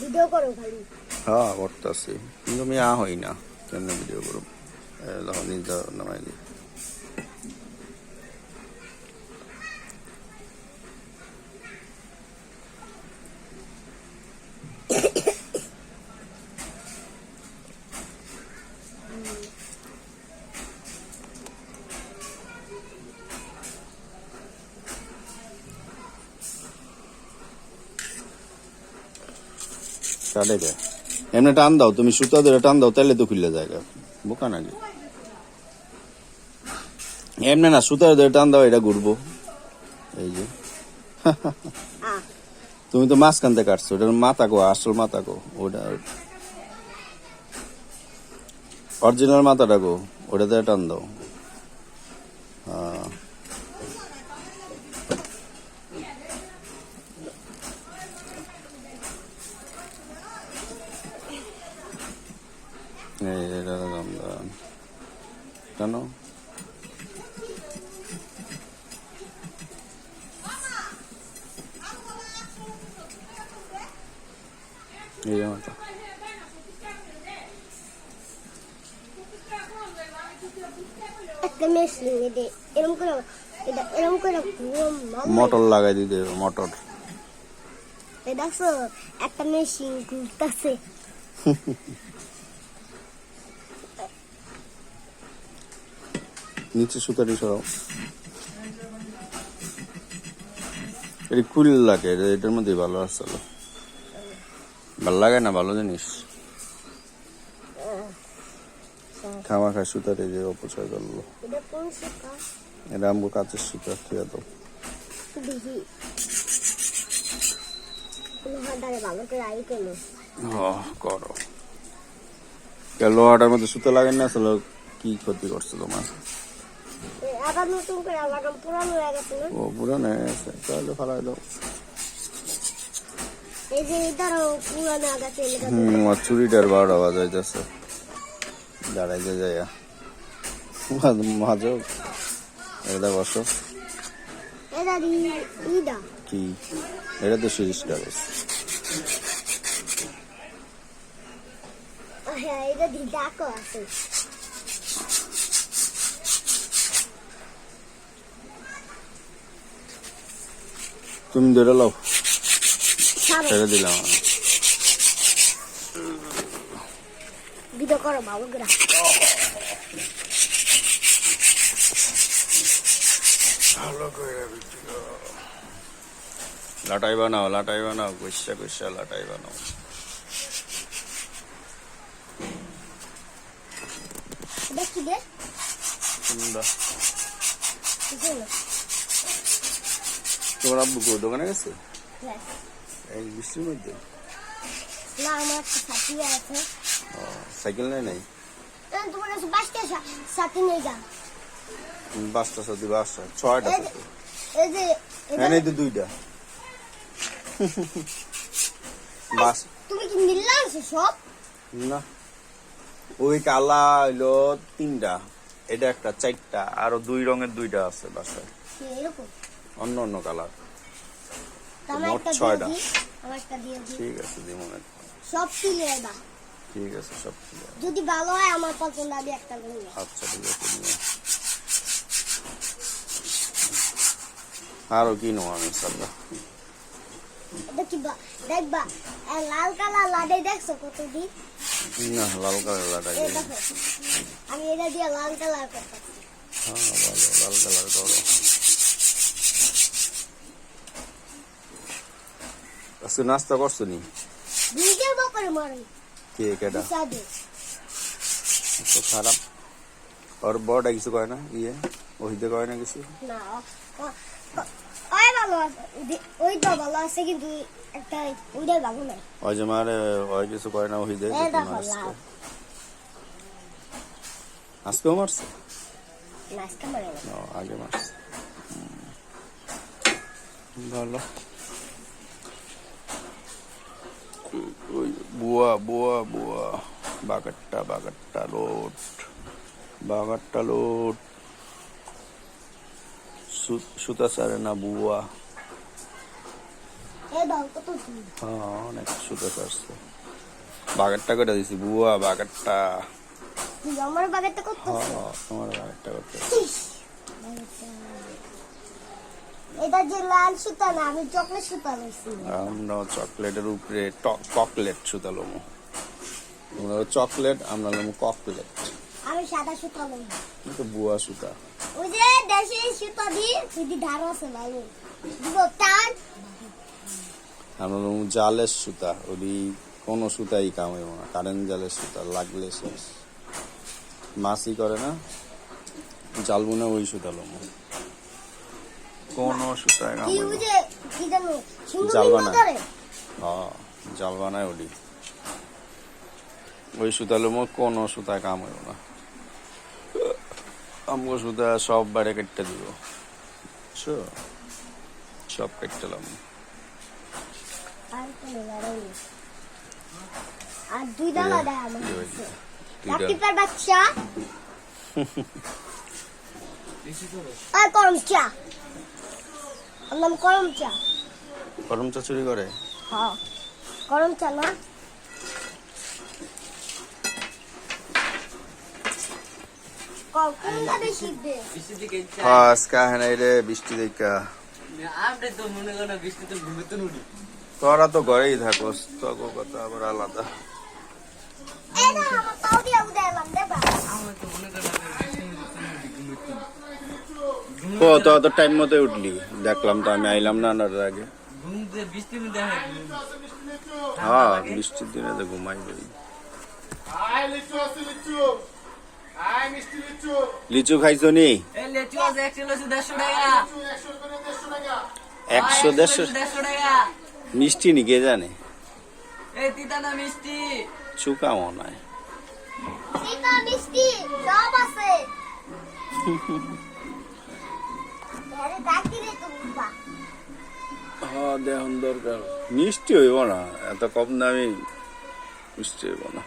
Video করো খালি হ্যাঁ করতেছি। কিন্তু আমি আ হই না, কেমনে ভিডিও করব? নিজে নামাই দিই কাটে এমনি টান দাও তুমি সুতা ধরে টান দাও তাহলে তো খুললে জায়গা। বোকা নাকি? এমনি না সুতা ধরে টান দাও এটা ঘুরবো। এই যে। তুমি তো মাঝখান থেকে কাটছো ওটার মাথা কো আসল মাথা কো ওটা অরিজিনাল মাথাটা কো ওটা দিয়ে টান দাও। মোটর লাগাই দিতে মোটর দেখছ একটা মেশিন ঘুরতেছে নিচে সুতাটি সরাও এটি কুল লাগে এটা- এটার মধ্যে ভালো আসছিল ভালো লাগে না ভালো জিনিস? খামা খায় সুতার এই যে অপচয় করল। এটা আমগো কাছের সুতা ঠিক আছে করে লোহাটার মধ্যে সুতা লাগেন না আসলে কি ক্ষতি করছে তোমার? আবার নতুন করে লাগাম পুরানো হয়ে গেছে ও পুরানো হয়ে গেছে। তাহলে ফালাই দাও এই যে এটারও পুরানো হয়ে গেছে এলাকা হুম আমার চুরিটার বারোটা বাজাইতেছে দাঁড়াইতে যাইয়া। মাঝে এটা বসো। কি? এটা তো কাগজ হ্যাঁ আছে তুমি ধরে লাও। ছাড়ো দিলাম। ভিডিও করো ভালো করে লাটাই বানাও লাটাই বানাও গুসা গুসা লাটাই বানাও। সুন্দর তোমার আব্বু দোকানে গেছে? ব্যাস। এই বৃষ্টির মধ্যে? না আমার একটা আছে। ও, সাইকেল নেই? নাই তোমার কাছে বাসটা সাথী যা সাথে বাসটা ছয়টা এই যে- হ্যাঁ তো দুইটা। বাস তুমি কি আনছো সব? না। ওই কালা হইল তিনটা এটা একটা চারটা আরও দুই রঙের দুইটা আছে বাসায়। অন্য অন্য কালার। মোট ছয়টা। ঠিক আছে দিমনে সব তুলে দা ঠিক আছে সব আছে। যদি ভালো হয় আমার পছন্দ আমি একটা করে আচ্ছা ঠিক আছে নিয়ে আরও কিনো আমি সাদা কি দেখবা লাল কালার লাডাই দেখছ কত দিন না লাল কালার দেখো আমি এটা দিয়ে লাল কালার করতে হ্যাঁ ভালো লাল কালার করো। আজকে নাস্তা করছ নি? কে কেটা তো খারাপ। ওর বড়টা কিছু কয় না? ইয়ে? ওহিতে কয় না কিছু? না ওই যে মারে ওই কিছু কয় না লাল। আজকেও মারছে? আগে মারছে। ভালো ওই বুয়া বুয়া বুয়া বাগাট্টা বাগাট্টা লোট বাগাট্টা লোট সুতা সারে না বুয়া হ্যাঁ অনেক সুতো আসছে বাগারটা করে দিছি বুয়া বাগারটা আমার বাগেরটা কত হ্যাঁ তোমার বাগারটা করতে এটা যে লাল সুতা না আমি চকলেট সুতা লইছি আমরা চকলেটের উপরে চকলেট সুতা লমো। তোমরা চকলেট আমরা লমো ককলেট। আমি সাদা সুতা লই কিন্তু বুয়া সুতা? ওই যে দেশে সুতা দি যদি ধার আছে ভালো দিব টান আমরা লমো জালের সুতা ওই কোনো সুতাই কাম না কারেন্ট জালের সুতা লাগলে শেষ। মাসি করে না জালবো না ওই সুতা লমো। কোনো সুতায় কাম কি না। যে কি জানো সিংহ জাল বিংহ বানায়। হ্যাঁ জাল বানায় ওডি ওই সুতা লমো কোনো সুতা কাম হইব না আমগো সুতা সব বাইরে কেটে দিব? সব কেটেলাম আর দুই ডালা দেয় আমার কি কাছে। হয়েছে? লাকিটার বাচ্চা আর করম চা নাম করম চা। গরম চা চুরি করে? হ্যাঁ। গরম চা না? হ্যাঁ তোরা তো ঘরেই থাকোস কথা আবার আলাদা। আমার তো মনে করেন ও তো অত টাইম মতো উঠলি। দেখলাম তো আমি আইলাম না আনার আগে। হয় বৃষ্টির দিনে তো ঘুমাই যাই লিচু খাইছো নি? একশো দেড়শো। মিষ্টি নি কে জানে? চুকা মনে হয় মিষ্টি সব আছে। হ্যাঁ দেহন দরকার। মিষ্টি হইব না এত কম দামি মিষ্টি হইব না।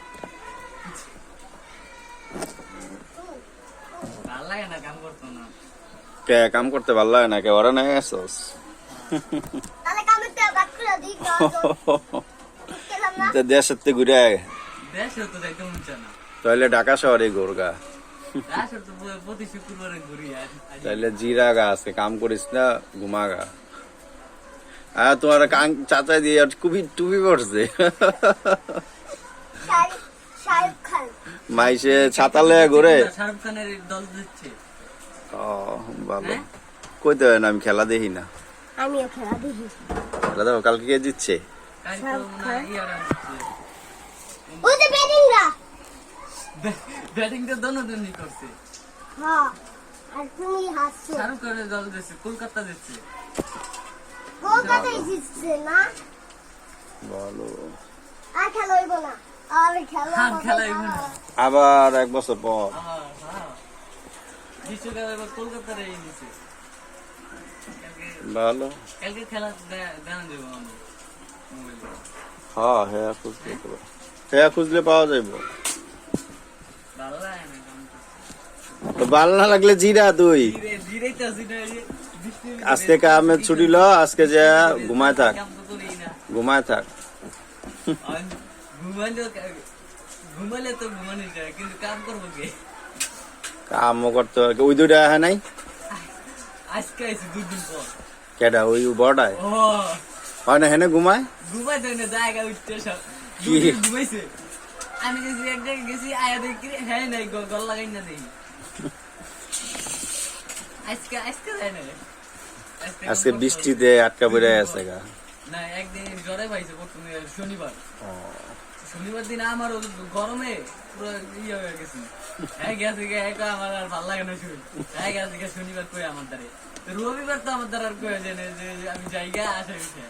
কে কাম করতে ভালো লাগে না? কে ওরা নাই আসস। দেশের ঘুরে আয়। দেশে তো যাইতে চায় না। তাহলে ঢাকা শহরে গোরগা তাহলে জিরা গা আজকে কাম করিস না ঘুমা গা। আর তোমার কাং- চাচা দিয়ে আর টুপি টুপি পড়ছে মাইসে ছাতালে ঘুরে। শাহরুখ খানের দল দিচ্ছে। ও ভালো? কইতে হয় না আমি খেলা দেখি না। আমিও খেলা দেখি। খেলা দেখো কালকে কে জিতছে? দিচ্ছে ওই যে ব্যাটিং তো দোনো করছে। হ্যাঁ আর তুমি হাসছো। শাহরুখ খানের দল দিচ্ছে কলকাতা দিচ্ছে। কলকাতায় জিতছে না? ভালো। আর খেলা হইব না। আর খেলা আর হবে খেলা হইব না। আবার এক বছর পর। হ্যাঁ, হ্যাঁ। বিশ্বকাপ এবার কলকাতার এই নিছে ভালো। কালকে খেলা দে- দেখান দেবো মোবাইলে। হ্যাঁ হ্যাঁ খুঁজলে তো পাওয়া- হ্যাঁ খুঁজলে পাওয়া যাইব ভালো লাগে না কাম করতে। তো ভালো না লাগলে জিরা তুই আজকে কামের ছুটি ল আজকে যে ঘুমায় থাক। কাম। ঘুমায় থাক। কাম কামও করতে হয় ওই দুইটা হ্যাঁ নাই? কেডা ওই বড়ায়? হয় না হেনে ঘুমায়? ঘুমাইতে জায়গা উঠতে সব। ঘুমাইছে? আমি গেছি এক জায়গায় গেছি আয়া দেখি হ্যাঁ নাই গল লাগাই না দেখি আজকে আজকে যায় না আজকে বৃষ্টিতে আটকা পড়ে আছে গা। না একদিন জ্বরে পাইছে শনিবার। শনিবার দিন আমার গরমে পুরো ইয়ে হয়ে গেছে। হ্যাঁ গেছে একা আমার আর ভালো লাগে না হ্যাঁ গেছে শনিবার কই আমার দ্বারে। রবিবার তো আমার দ্বারা আর কয়ে যায় না যে আমি জায়গা আসে উঠে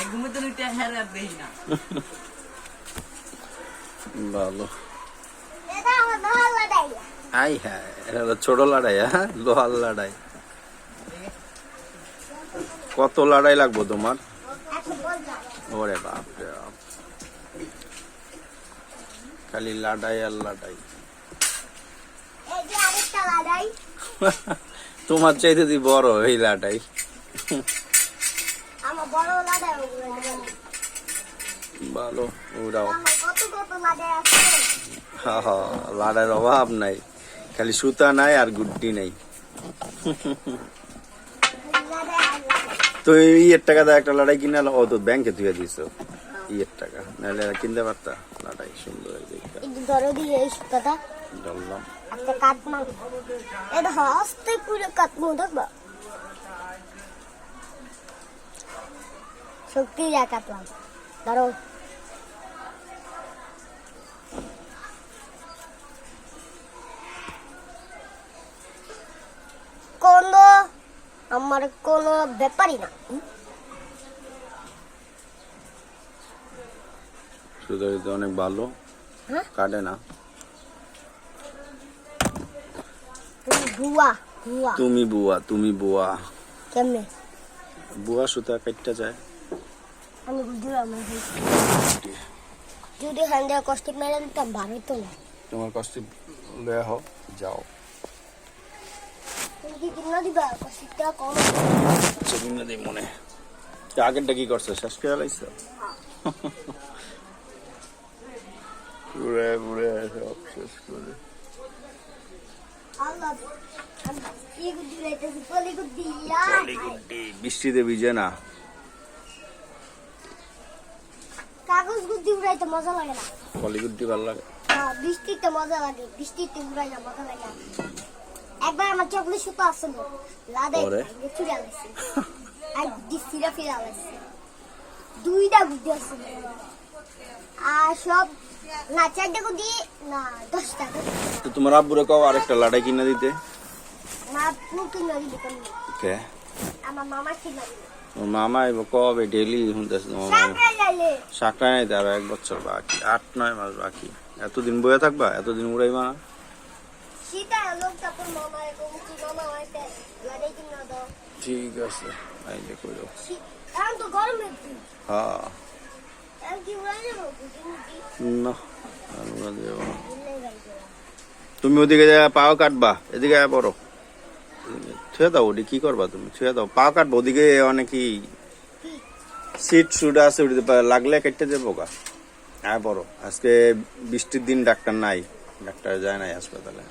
এক ঘুমে তো হ্যাঁ আর দেখি না। ভালো এটা আমার ভালো লাগে আই হ্যাঁ এটা হলো ছোট লড়াই হ্যাঁ? লোহার লড়াই। কত লড়াই লাগবো তোমার? ওরে বাপ রে বাপ। খালি লাডাই আর লাডাই। তোমার চাইতে তুই বড় এই লাডাই। ভালো ওরাও লাড়ার অভাব নাই। খালি সুতা নাই আর গুড্ডি নাই। তো ইয়ের টাকা দিয়ে একটা লড়াই কিনে ও তো ব্যাংকে তুই দিছো ইয়ের টাকা। নাহলে কিনতে পারতা? লড়াই সুন্দর ধরে দিয়ে এই সুতাটা। একটা এটা হস্তে করে কাটবো দেখবা শক্তি যা কাটলাম ধরো। আমার কোনো ব্যাপারই না। অনেক ভালো। হ্যাঁ? কাটে না। তুমি ভুয়া ভুয়া তুমি বুয়া তুমি বুয়া। কেমনে? বুয়া সুতা কাটতে যায়। আমি বুঝলাম যদি কষ্ট মেরে দিতাম ভালো তো না। তোমার কষ্ট লয়ে হও যাও। তুমি কি কিনা দিবা কষ্টটা কম সেদিন না দিই মনে আগেরটা কি করছ? শেষ করে লাইছো ঘুরে ঘুরে সব শেষ করে। আল্লাহ আমি কি গুদি লাইতেছি পলি গুদি গুড্ডি বৃষ্টিতে ভিজে না? কাগজ গুদি উড়াইতে মজা লাগে না। ভালো লাগে? হ্যাঁ, বৃষ্টিতে মজা লাগে বৃষ্টিতে উড়াই মজা লাগে। একবার আমার চকলেট সুতো আসছিল লাদে চুরি আলাইছি। আর ডিসিরা ফিরে আলাইছি। দুইটা আসছিল আর সব না চারটা গুদি না দশটা গুদি তো তোমার আব্বুরে কও আরেকটা লাড়াই কিনে দিতে। না পুরো কিনা দিল কে? আমার মামা কিনা তোমার মামা এবার কবে? ডেলি শুনতেছে নাই আরও এক বছর বাকি আট নয় মাস বাকি। এতদিন বয়ে থাকবা? এতদিন উড়াইবা না? ঠিক আছে আইলে কইরো শীত এখন তো গরমের দিন হ্যাঁ এখন কি উড়াই যাব গুদি গুদি না তুমি ওদিকে পাও কাটবা এদিকে পড়ো ছুঁয়ে দাও ওটি কি করবা তুমি ছুঁয়ে দাও পাও কাটবো ওদিকে অনেকই সিট শুট আছে ওটিতে লাগলে কেটে দেবো গা আয় পড়ো আজকে বৃষ্টির দিন ডাক্তার নাই ডাক্তার যায় নাই হাসপাতালে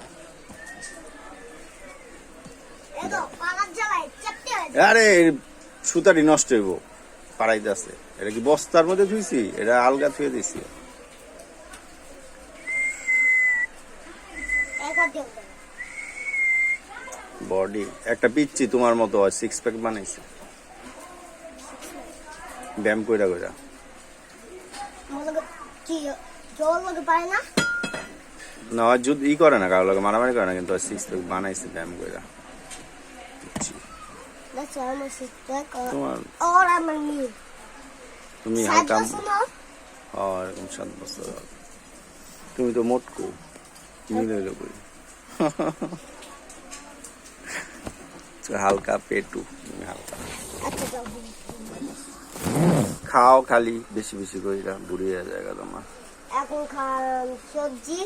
আরে সুতারি নষ্ট হইব। পাড়াইতে আছে। এটা কি বস্তার মধ্যে ধুইছি? এটা আলগা থুয়ে দিছি। বডি একটা পিচ্ছি তোমার মতো হয় সিক্স প্যাক বানাইছে। ব্যায়াম কইরা কইরা। না? ওর ই করে না কারও লাগে মারামারি করে না কিন্তু সিক্স প্যাক বানাইছে ব্যায়াম কইরা। That's why. তোমার I'm me. তুমি সাত হালকা বছর না? হ্যাঁ, এরকম সাত বছর হবে। তুমি তো মোটকো মিলে হালকা পেটু তুমি হালকা আচ্ছা যাও খাও খালি বেশি বেশি কইরা বুড়ি হয়ে যায় তোমার এখন খান সবজি